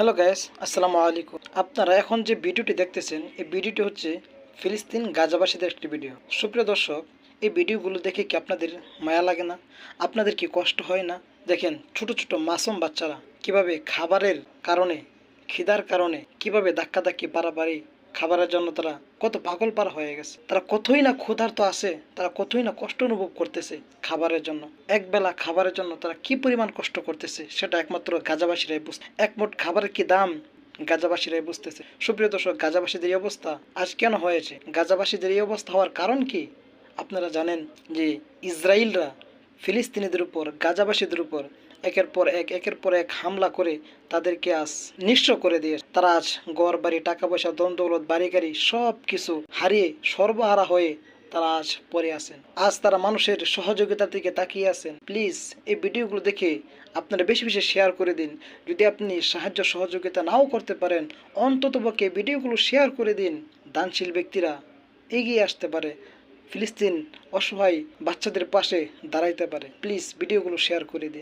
Hello gas আসসালামু আলাইকুম। আপনারা এখন যে ভিডিওটি দেখতেছেন, এই ভিডিওটি হচ্ছে ফিলিস্তিন গাজাবাসীদের একটি ভিডিও। সুপ্রিয় দর্শক, এই ভিডিওগুলো দেখে কি আপনাদের মায়া লাগে না? আপনাদের কি কষ্ট হয় না? দেখেন, ছোট ছোট মাসুম বাচ্চারা কীভাবে খাবারের কারণে, খিদার কারণে, কীভাবে ধাক্কাধাক্কি পারাপারি খাবারের জন্য তারা কত পাগল পারা হয়ে গেছে। তারা কতই না ক্ষুধার্ত আছে, তারা কতই না কষ্ট অনুভব করতেছে খাবারের জন্য। একবেলা খাবারের জন্য তারা কি পরিমাণ কষ্ট করতেছে সেটা একমাত্র গাজাবাসীরাই বুঝ একমোট খাবারের কি দাম? গাজাবাসীরাই বুঝতেছে। সুপ্রিয় দর্শক, গাজাবাসীদের এই অবস্থা আজ কেন হয়েছে? গাজাবাসীদের এই অবস্থা হওয়ার কারণ কি? আপনারা জানেন যে ইসরায়েলরা ফিলিস্তিনিদের উপর, গাজাবাসীদের উপর একের পর এক, একের পর এক হামলা করে তাদেরকে আজ নিঃস্ব করে দিয়ে তারা আজ গড় বাড়ি টাকা পয়সা দন দৌলত, বাড়ি, গাড়ি সব কিছু হারিয়ে সর্বহারা হয়ে তারা আজ পড়ে আছেন। আজ তারা মানুষের সহযোগিতার দিকে তাকিয়ে আছেন। প্লিজ এই ভিডিওগুলো দেখে আপনারা বেশি বেশি শেয়ার করে দিন। যদি আপনি সাহায্য, সহযোগিতা নাও করতে পারেন অন্ততপক্ষে ভিডিওগুলো শেয়ার করে দিন। দানশীল ব্যক্তিরা এগিয়ে আসতে পারে। ফিলিস্তিন অসহায় বাচ্চাদের পাশে দাঁড়াইতে পারে। প্লিজ ভিডিওগুলো শেয়ার করে দিন।